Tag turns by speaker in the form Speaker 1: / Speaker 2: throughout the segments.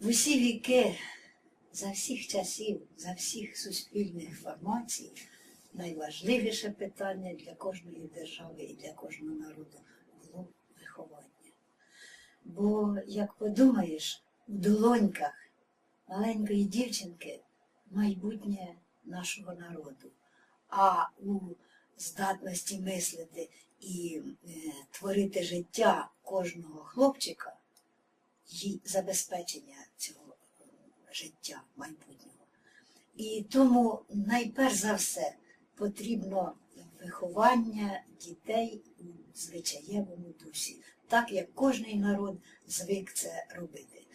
Speaker 1: В усі віки, за всіх часів, за всіх суспільних формацій, найважливіше питання для кожної держави і для кожного народу було виховання. Бо, як подумаєш, в долоньках маленької дівчинки майбутнє нашого народу, а у здатності мислити і е, творити життя кожного хлопчика їй забезпечення цього е, життя майбутнього. І тому найперш за все потрібно виховання дітей у звичаєвому дусі, так як кожний народ звик це робити.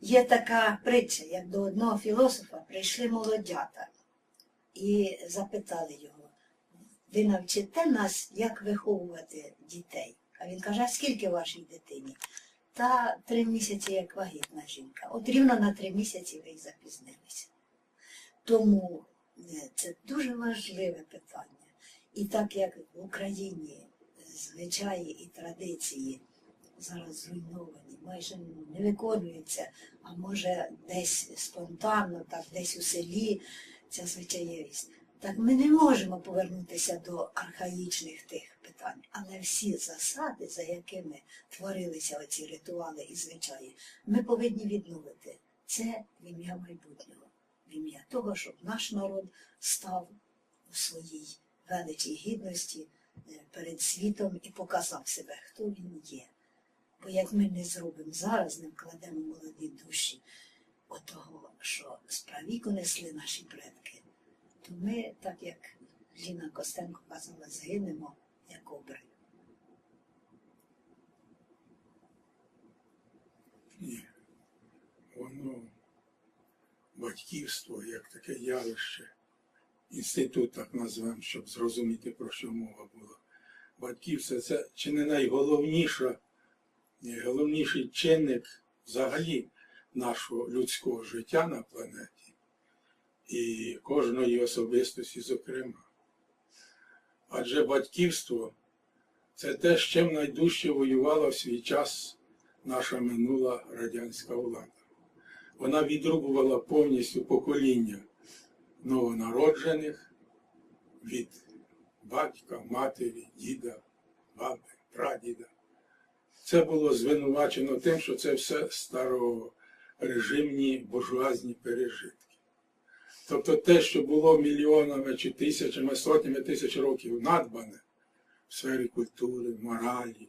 Speaker 1: Є така притча, як до одного філософа прийшли молодята і запитали його, ви навчите нас, як виховувати дітей? А він каже, а скільки вашій дитині? Та три місяці як вагітна жінка. От рівно на три місяці ви й запізнилися. Тому е, це дуже важливе питання. І так як в Україні звичаї і традиції зараз зруйновані, майже не виконуються, а може десь спонтанно, так десь у селі ця звичаєвість. Так ми не можемо повернутися до архаїчних тих питань, але всі засади, за якими творилися оці ритуали і звичаї, ми повинні відновити. Це в ім'я майбутнього, в ім'я того, щоб наш народ став у своїй величій гідності е, перед світом і показав себе, хто він є. Бо як ми не зробимо зараз, не вкладемо молоді душі отого, що справіку несли наші предки, то ми, так як Ліна Костенко казала, згинемо як обри.
Speaker 2: Ні. Воно батьківство як таке явище, інститут так назвемо, щоб зрозуміти, про що мова була. Батьківство це чи не найголовніша, найголовніший чинник взагалі нашого людського життя на планеті і кожної особистості, зокрема. Адже батьківство це те, з чим найдужче воювала в свій час наша минула радянська влада. Вона відрубувала повністю покоління новонароджених від батька, матері, діда, баби, прадіда. Це було звинувачено тим, що це все старорежимні буржуазні пережитки. Тобто те, що було мільйонами чи тисячами, сотнями тисяч років надбане в сфері культури, моралі,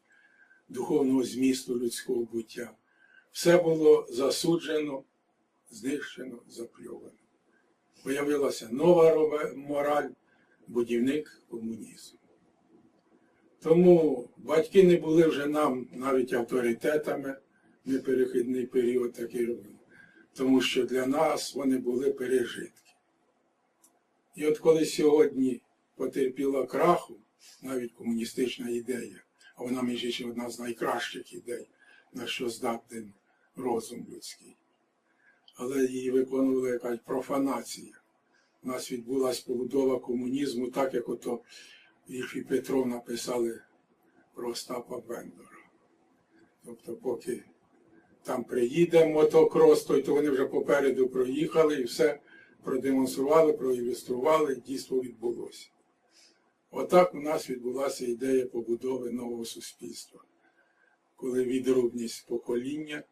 Speaker 2: духовного змісту людського буття, все було засуджено, знищено, запльовано. Появилася нова мораль, будівник комунізму. Тому батьки не були вже нам навіть авторитетами в неперехідний період такий робимо, тому що для нас вони були пережитки. І от коли сьогодні потерпіла краху, навіть комуністична ідея, а вона, між іншим, одна з найкращих ідей, на що здатний розум людський. Але її виконувала якась профанація. У нас відбулася побудова комунізму, так як ото Ільф і Петров написали про Остапа Бендера. Тобто, поки там приїде мотокрос, то вони вже попереду проїхали і все продемонстрували, проілюстрували, дійство відбулося. Отак у нас відбулася ідея побудови нового суспільства, коли відрубність покоління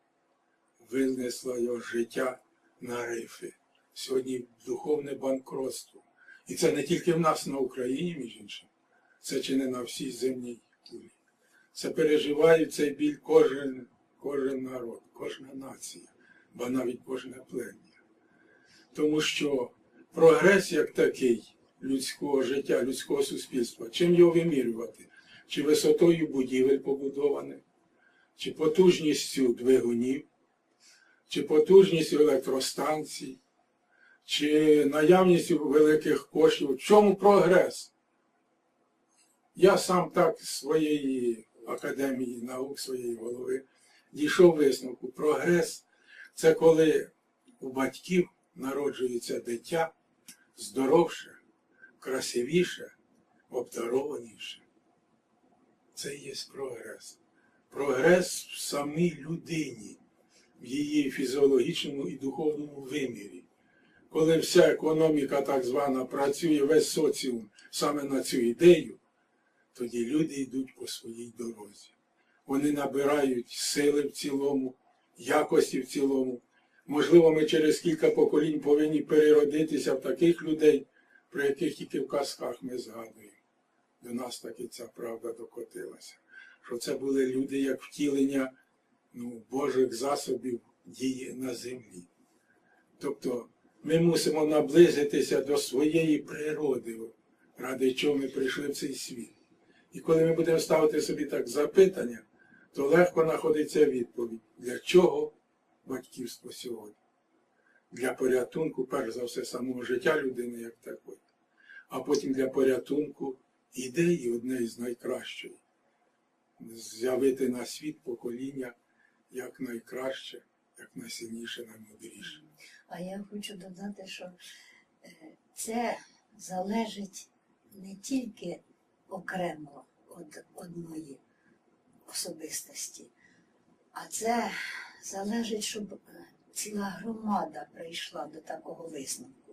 Speaker 2: винесла його життя на рифи. Сьогодні духовне банкротство. І це не тільки в нас на Україні, між іншим, це чи не на всій земній кулі. Це переживає цей біль кожен, кожен народ, кожна нація, бо навіть кожне плем'я. Тому що прогрес як такий людського життя, людського суспільства, чим його вимірювати? Чи висотою будівель побудованих, чи потужністю двигунів, чи потужністю електростанцій, чи наявністю великих коштів. В чому прогрес? Я сам так з своєї академії наук, своєї голови, дійшов висновку. Прогрес це коли у батьків народжується дитя здоровше, красивіше, обдарованіше. Це є прогрес. Прогрес в самій людині, в її фізіологічному і духовному вимірі. Коли вся економіка так звана працює, весь соціум саме на цю ідею, тоді люди йдуть по своїй дорозі. Вони набирають сили в цілому, якості в цілому. Можливо, ми через кілька поколінь повинні переродитися в таких людей, про яких тільки в казках ми згадуємо. До нас таки ця правда докотилася. Що це були люди як втілення ну, Божих засобів дії на землі. Тобто ми мусимо наблизитися до своєї природи, ради чого ми прийшли в цей світ. І коли ми будемо ставити собі так запитання, то легко знаходиться відповідь, для чого батьківство сьогодні. Для порятунку, перш за все, самого життя людини як такої, а потім для порятунку ідеї одне з найкращої з'явити на світ покоління як найкраще, як найсильніше, наймудріше.
Speaker 1: А я хочу додати, що е, це залежить не тільки окремо від одної особистості, а це залежить, щоб е, ціла громада прийшла до такого висновку.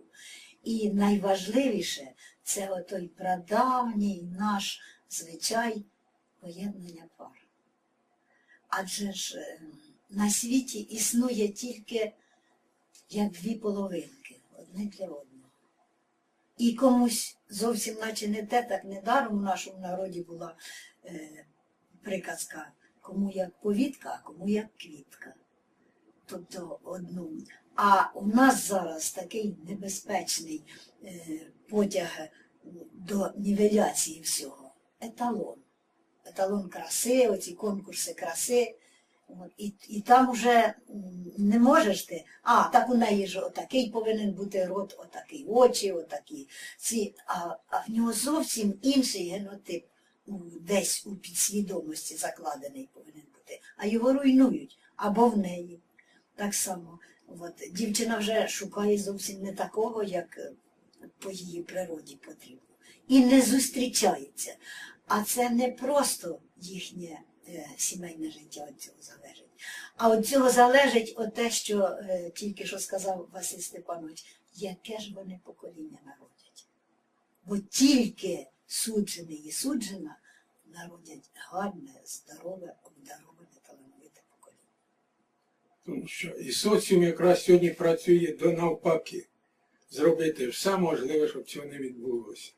Speaker 1: І найважливіше це отой прадавній наш звичай поєднання пар. Адже ж е, на світі існує тільки як дві половинки, одне для одного. І комусь зовсім наче не те, так недаром в нашому народі була е, приказка, кому як повітка, а кому як квітка. Тобто одну. А у нас зараз такий небезпечний е, потяг до нівеляції всього. Еталон. Еталон краси, оці конкурси краси. І, і там уже м, не можеш ти, а так у неї ж отакий повинен бути рот, отакий очі, отакі ці, а, а в нього зовсім інший генотип десь у підсвідомості закладений повинен бути, а його руйнують або в неї. Так само. От, дівчина вже шукає зовсім не такого, як е, по її природі потрібно. І не зустрічається. А це не просто їхнє е, сімейне життя від цього залежить. А від цього залежить от те, що е, тільки що сказав Василь Степанович, яке ж вони покоління народять. Бо тільки суджений і суджена народять гарне, здорове, обдароване, талановите покоління.
Speaker 2: Тому що і соціум якраз сьогодні працює до навпаки. Зробити все можливе, щоб цього не відбулося.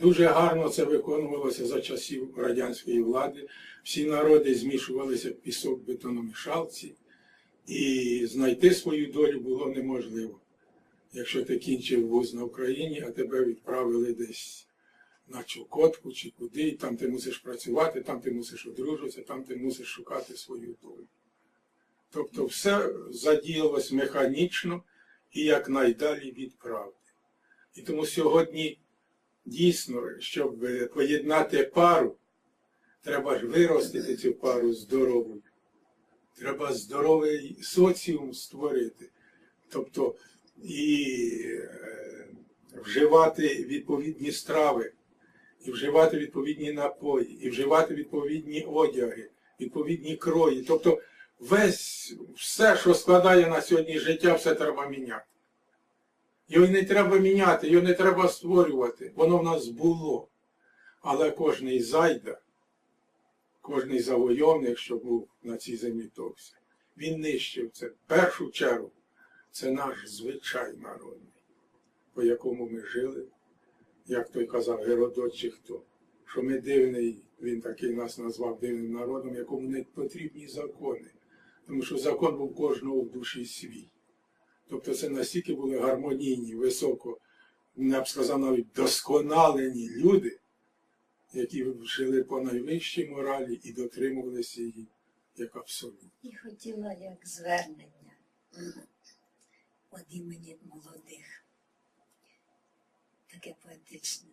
Speaker 2: Дуже гарно це виконувалося за часів радянської влади. Всі народи змішувалися в пісок бетономішалці, і знайти свою долю було неможливо. Якщо ти кінчив вуз на Україні, а тебе відправили десь на Чукотку чи куди, і там ти мусиш працювати, там ти мусиш одружитися, там ти мусиш шукати свою долю. Тобто все задіялось механічно і якнайдалі від правди. І тому сьогодні дійсно, щоб е, поєднати пару, треба ж виростити цю пару здоровою. Треба здоровий соціум створити. Тобто і е, вживати відповідні страви, і вживати відповідні напої, і вживати відповідні одяги, відповідні крої. Тобто весь все, що складає на сьогодні життя, все треба міняти. Його не треба міняти, його не треба створювати. Воно в нас було. Але кожний зайда, кожний завойовник, що був на цій землі товся, він нищив це. В першу чергу це наш звичай народний, по якому ми жили, як той казав Геродот чи хто, що ми дивний, він такий нас назвав дивним народом, якому не потрібні закони. Тому що закон був кожного в душі свій. Тобто це настільки були гармонійні, високо, я б сказав, навіть досконалені люди, які жили по найвищій моралі і дотримувалися її як абсолют.
Speaker 1: І хотіла як звернення від імені молодих. Таке поетичне.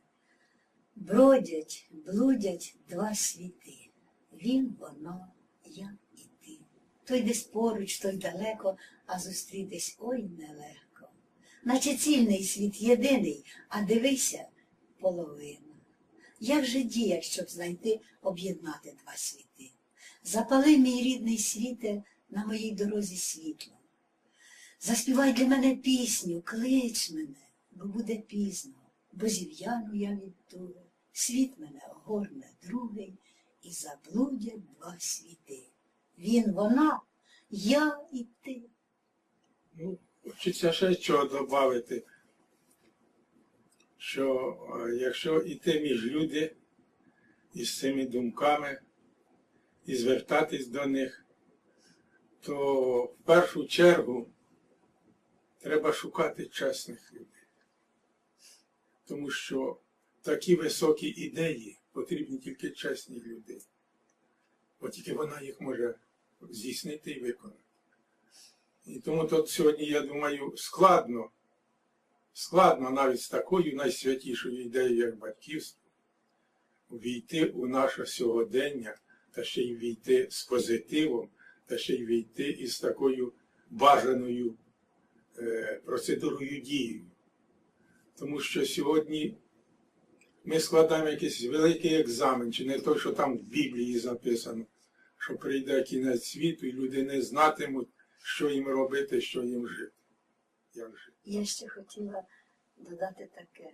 Speaker 1: Бродять, блудять два світи. Він, воно, я і ти. Той десь поруч, той далеко, а зустрітись ой нелегко. Наче цільний світ єдиний, а дивися половина. Як же діяти, щоб знайти, об'єднати два світи? Запали мій рідний світе на моїй дорозі світло. Заспівай для мене пісню, клич мене, бо буде пізно, бо зів'яну я від туги. Світ мене огорне другий, і заблудять два світи. Він, вона, я і ти.
Speaker 2: Ну, хочеться ще чого додати, що е, якщо йти між люди із цими думками і звертатись до них, то в першу чергу треба шукати чесних людей. Тому що такі високі ідеї потрібні тільки чесні люди. Бо тільки вона їх може здійснити і виконати. І тому тут сьогодні, я думаю, складно, складно навіть з такою найсвятішою ідеєю, як батьківство, війти у наше сьогодення та ще й війти з позитивом, та ще й війти із такою бажаною е, процедурою дією. Тому що сьогодні ми складаємо якийсь великий екзамен, чи не той, що там в Біблії записано, що прийде кінець світу, і люди не знатимуть, що їм робити, що їм жити. Як жити.
Speaker 1: Я ще хотіла додати таке.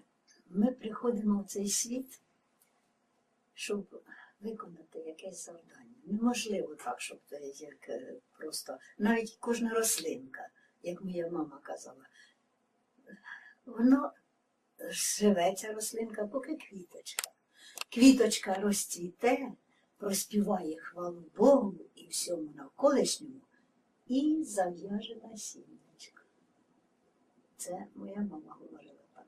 Speaker 1: Ми приходимо в цей світ, щоб виконати якесь завдання. Неможливо так, щоб як е, просто навіть кожна рослинка, як моя мама казала, воно живе ця рослинка, поки квіточка. Квіточка розцвіте, проспіває хвалу Богу і всьому навколишньому і зав'яже насіннячко. Це моя мама говорила так.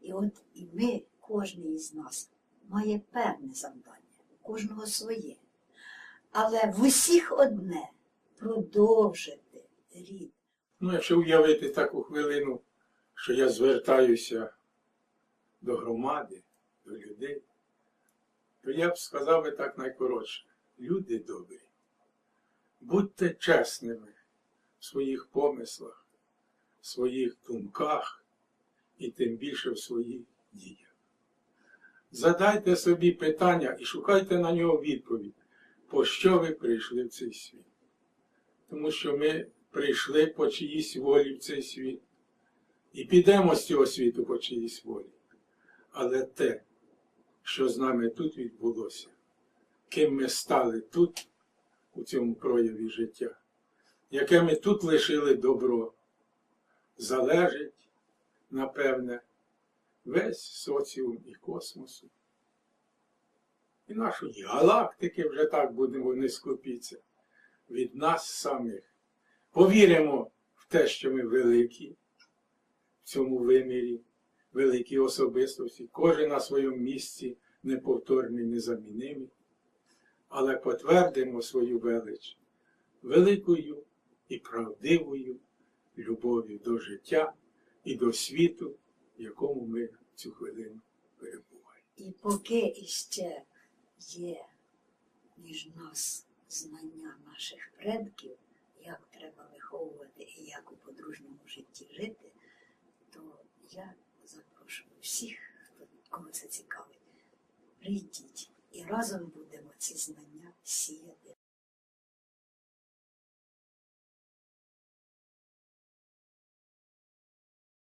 Speaker 1: І от і ми, кожен із нас, має певне завдання, у кожного своє. Але в усіх одне продовжити рід.
Speaker 2: Ну, якщо уявити таку хвилину, що я звертаюся до громади, до людей, то я б сказав би так найкоротше. Люди добрі, будьте чесними в своїх помислах, в своїх думках і тим більше в своїх діях. Задайте собі питання і шукайте на нього відповідь, по що ви прийшли в цей світ. Тому що ми прийшли по чиїсь волі в цей світ і підемо з цього світу по чиїсь волі. Але те, що з нами тут відбулося, ким ми стали тут, у цьому прояві життя, яке ми тут лишили добро, залежить, напевне, весь соціум і космосу. І нашої галактики вже так будемо не скупіться від нас самих. Повіримо в те, що ми великі в цьому вимірі, великі особистості, кожен на своєму місці неповторний, незамінимий, але потвердимо свою велич великою і правдивою любов'ю до життя і до світу, в якому ми цю хвилину перебуваємо.
Speaker 1: І поки іще є між нас знання наших предків, як треба виховувати і як у подружньому житті жити, то я запрошую всіх, хто кого це цікавить, прийдіть і разом будемо ці знання сіяти.